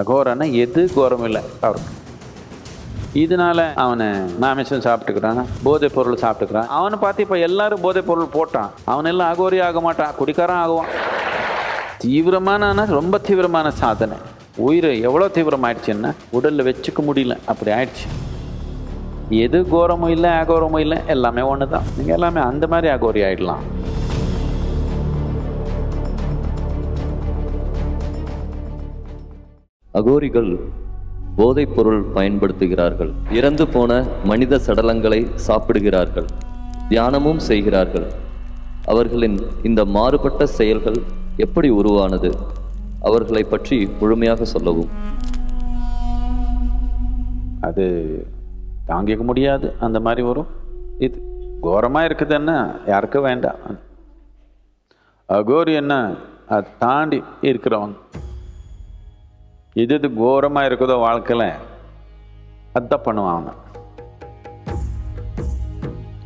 அகோரன்னா எது கோரம் இல்லை அவருக்கு. இதனால அவனை மாமிசம் சாப்பிட்டுக்கிறான் போதைப் பொருள் சாப்பிட்டுக்கிறான். அவனை பார்த்து இப்போ எல்லாரும் போதைப் பொருள் போட்டான். அவனெல்லாம் அகோரி ஆக மாட்டான் குடிக்காரன் ஆகுவான். தீவிரமான ரொம்ப தீவிரமான சாதனை. உயிர் எவ்வளோ தீவிரமாயிடுச்சுன்னா உடலில் வச்சுக்க முடியல அப்படி ஆயிடுச்சு. எது கோரமும் இல்லை அகோரமும் இல்லை எல்லாமே ஒன்று தான் நீங்கள் எல்லாமே அந்த மாதிரி அகோரி ஆயிடலாம். அகோரிகள் போதைப் பொருள் பயன்படுத்துகிறார்கள். இறந்து போன மனித சடலங்களை சாப்பிடுகிறார்கள். தியானமும் செய்கிறார்கள். அவர்களின் இந்த மாறுபட்ட செயல்கள் எப்படி உருவானது? அவர்களை பற்றி முழுமையாக சொல்லவும். அது தாங்கிக்க முடியாது. அந்த மாதிரி வரும் இது கோரமாக இருக்குதுன்னா யாருக்கும் வேண்டாம். அகோரி என்ன அதை தாண்டி இருக்கிறவங்க எது எது கோரமாக இருக்குதோ வாழ்க்கையில் அதான் பண்ணுவான் அவன்.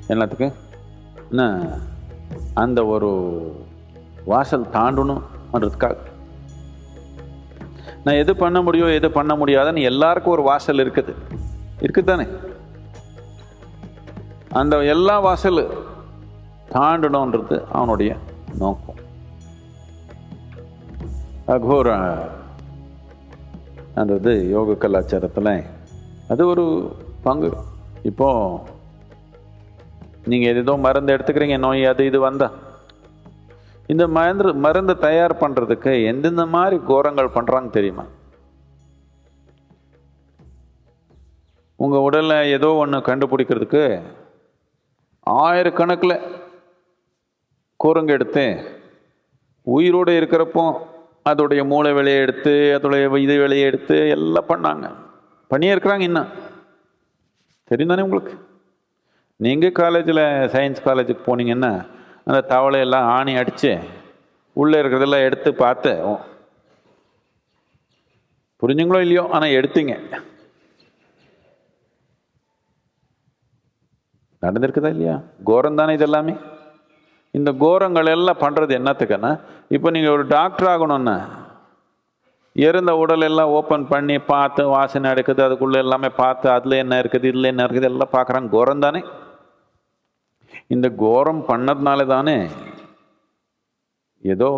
எல்லாத்துக்கு என்ன? அந்த ஒரு வாசல் தாண்டணும்ன்றதுக்காக நான் எது பண்ண முடியும் எது பண்ண முடியாதுன்னு எல்லாருக்கும் ஒரு வாசல் இருக்குது. இருக்குது தானே அந்த எல்லா வாசல் தாண்டணுன்றது அவனுடைய நோக்கம். அகோர அந்த இது யோக கலாச்சாரத்தில். அது ஒரு பங்கு. இப்போது நீங்கள் எதோ மருந்து எடுத்துக்கிறீங்க நோய் அது இது வந்தால் இந்த மருந்து மருந்து தயார் பண்ணுறதுக்கு எந்தெந்த மாதிரி கோரங்கள் பண்ணுறாங்க தெரியுமா? உங்கள் உடலில் ஏதோ ஒன்று கண்டுபிடிக்கிறதுக்கு ஆயிரக்கணக்கில் குரங்கு எடுத்து உயிரோடு இருக்கிறப்போ அதோடைய மூளை வேலையை எடுத்து அதோடைய இது வேலையை எடுத்து எல்லாம் பண்ணாங்க. பண்ணியே இருக்கிறாங்க இன்னும். தெரியும் தானே உங்களுக்கு? நீங்கள் காலேஜில் சயின்ஸ் காலேஜுக்கு போனீங்கன்னா அந்த தவளையெல்லாம் ஆணி அடித்து உள்ளே இருக்கிறதெல்லாம் எடுத்து பார்த்து புரிஞ்சுங்களோ இல்லையோ? ஆனால் எடுத்தீங்க. நடந்திருக்குதா இல்லையா? கோரம் தானே இது எல்லாமே இந்த கோரங்கள் எல்லாம் பண்ணுறது என்னத்துக்குன்னா இப்போ நீங்கள் ஒரு டாக்டர் ஆகணும்னா இருந்த உடல் எல்லாம் ஓப்பன் பண்ணி பார்த்து வாசனை எடுக்குது அதுக்குள்ளே எல்லாமே பார்த்து அதில் என்ன இருக்குது இதில் என்ன இருக்குது எல்லாம் பார்க்குறாங்க கோரம் தானே. இந்த கோரம் பண்ணதுனால தானே ஏதோ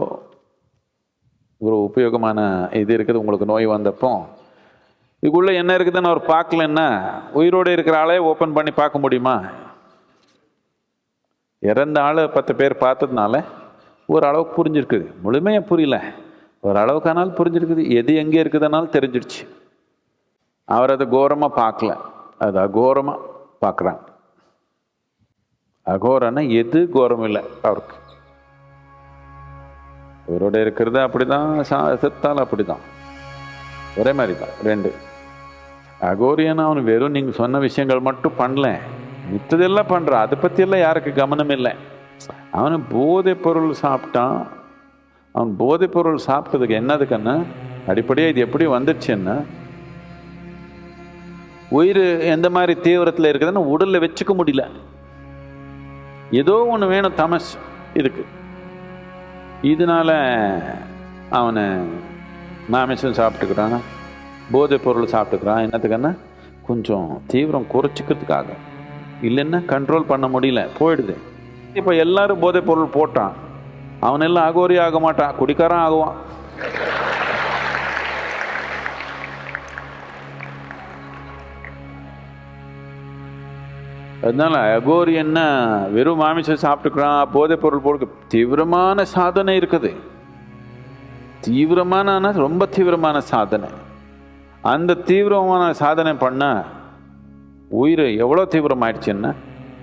ஒரு உபயோகமான இது இருக்குது உங்களுக்கு நோய் வந்தப்போ. இதுக்குள்ளே என்ன இருக்குதுன்னு அவர் பார்க்கலன்னா உயிரோடு இருக்கிற ஆளே ஓப்பன் பண்ணி பார்க்க முடியுமா? இறந்த ஆள் பத்து பேர் பார்த்ததுனால ஓரளவுக்கு புரிஞ்சிருக்குது. முழுமையாக புரியல. ஓரளவுக்கானால் புரிஞ்சிருக்குது. எது எங்கே இருக்குதுனாலும் தெரிஞ்சிடுச்சு. அவர் அதை கோரமாக பார்க்கல. அது அகோரமாக பார்க்குறாங்க. அகோரன்னா எது கோரம் இல்லை அவருக்கு. இவரோட இருக்கிறது அப்படிதான். சா- செத்தால் அப்படிதான். ஒரே மாதிரி தான். ரெண்டு. அகோரியனா அவன் வெறும் நீங்கள் சொன்ன விஷயங்கள் மட்டும் பண்ணல. மித்ததெல்லாம் பண்ணுறான் அதை பற்றியெல்லாம் யாருக்கு கவனம் இல்லை அவன் போதைப் பொருள் சாப்பிட்டான். அவன் போதைப் பொருள் சாப்பிட்டதுக்கு என்னதுக்குன்னா அடிப்படையாக இது எப்படி வந்துச்சுன்னு உயிர் எந்த மாதிரி தீவிரத்தில் இருக்குதுன்னு உடலில் வச்சுக்க முடியல. ஏதோ ஒன்று வேணும் தமஸ் இதுக்கு இதனால அவனை மாமிசம் சாப்பிட்டுக்கிறான்? போதைப் பொருள் சாப்பிட்டுக்கிறான். என்னத்துக்குன்னா கொஞ்சம் தீவிரம் குறைச்சிக்கிறதுக்காக. இல்லைன்னா கண்ட்ரோல் பண்ண முடியல. போயிடுது. இப்போ எல்லாரும் போதைப் பொருள் போட்டான். அவனெல்லாம் அகோரி ஆக மாட்டான். குடிக்காரன் ஆகுவான். அதனால அகோரி என்ன வெறும் மாமிசம் சாப்பிட்டுக்கிறான் போதைப் பொருள் போட்டு தீவிரமான சாதனை இருக்குது. தீவிரமான ரொம்ப தீவிரமான சாதனை. அந்த தீவிரமான சாதனை பண்ண உயிர் எவ்வளோ தீவிரமாயிடுச்சுன்னா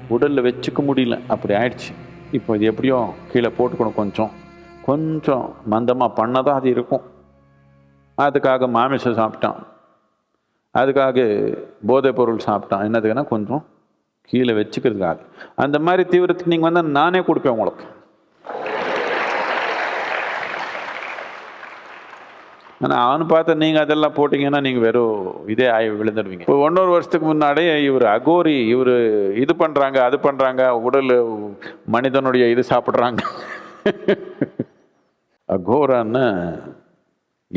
உடலில் வச்சுக்க முடியல. அப்படி ஆயிடுச்சு. இப்போ இது எப்படியோ கீழே போட்டுக்கணும் கொஞ்சம். கொஞ்சம் மந்தமாக பண்ணதான் அது இருக்கும். அதுக்காக மாமிசம் சாப்பிட்டான். அதுக்காக போதைப் பொருள் சாப்பிட்டான். என்னதுக்குன்னா கொஞ்சம் கீழே வச்சுக்கிறதுக்காக. அந்த மாதிரி தீவிரத்துக்கு நீங்கள் வந்தால் நானே கொடுப்பேன் உங்களுக்கு. ஆனால் அவனு பார்த்து நீங்கள் அதெல்லாம் போட்டிங்கன்னா நீங்கள் வெறும் இதே ஆகி விழுந்துடுவீங்க. இப்போ ஒன்றொரு வருஷத்துக்கு முன்னாடியே இவர் அகோரி இவர் இது பண்ணுறாங்க அது பண்ணுறாங்க உடல் மனிதனுடைய இது சாப்பிட்றாங்க. அகோரான்னு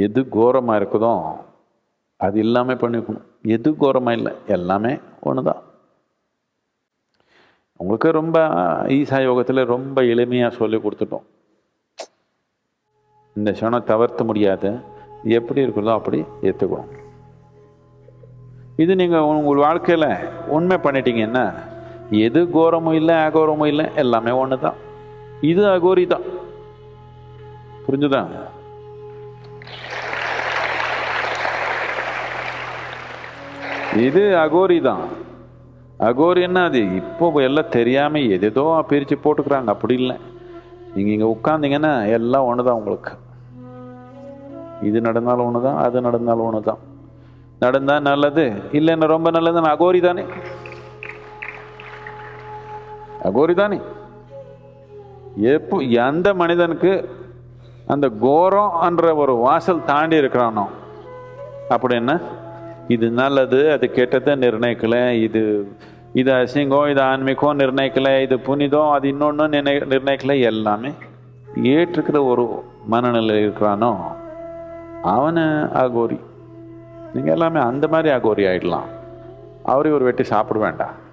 எது கோரமாக இருக்குதோ அது இல்லாமல் பண்ணிக்கணும் எது கோரமாக இல்லை எல்லாமே ஒன்று தான் உங்களுக்கு ரொம்ப ஈசா யோகத்தில் ரொம்ப எளிமையாக சொல்லி கொடுத்துட்டோம். இந்த க்ஷணம் தவிர்த்த முடியாது. எப்படி இருக்குதோ அப்படி ஏற்றுக்கணும் இது நீங்கள் உங்கள் வாழ்க்கையில் உண்மை பண்ணிட்டீங்கன்னா எது கோரமும் இல்லை அகோரமும் இல்லை எல்லாமே ஒன்று தான் இது அகோரி தான் புரிஞ்சுதா? இது அகோரி தான் அகோரின்னா அது? இப்போ எல்லாம் தெரியாமல் எதேதோ பிரித்து போட்டுக்கிறாங்க. அப்படி இல்லை. நீங்கள் இங்கே உட்காந்திங்கன்னா எல்லாம் ஒன்று தான் உங்களுக்கு. இது நடந்தாலும் ஒன்று தான் அது நடந்தாலும் ஒன்று தான் நடந்தால் நல்லது இல்லைன்னா ரொம்ப நல்லது அகோரி தானே. அகோரி தானே. எப்போ எந்த மனிதனுக்கு அந்த கோரம் என்ற ஒரு வாசல் தாண்டி இருக்கிறானோ அப்படின்னா இது நல்லது அது கெட்டதை நிர்ணயிக்கல இது இது அசிங்கம் இது ஆன்மீகம் நிர்ணயிக்கல இது புனிதம் அது இன்னொன்று நிர்ணய நிர்ணயிக்கல எல்லாமே ஏற்றுக்கிற ஒரு மனநிலை இருக்கிறானோ அவனை அகோரி. நீங்கள் எல்லாமே அந்த மாதிரி அகோரி ஆயிடலாம். அவரே ஒரு வெட்டி சாப்பிட வேண்டாம்.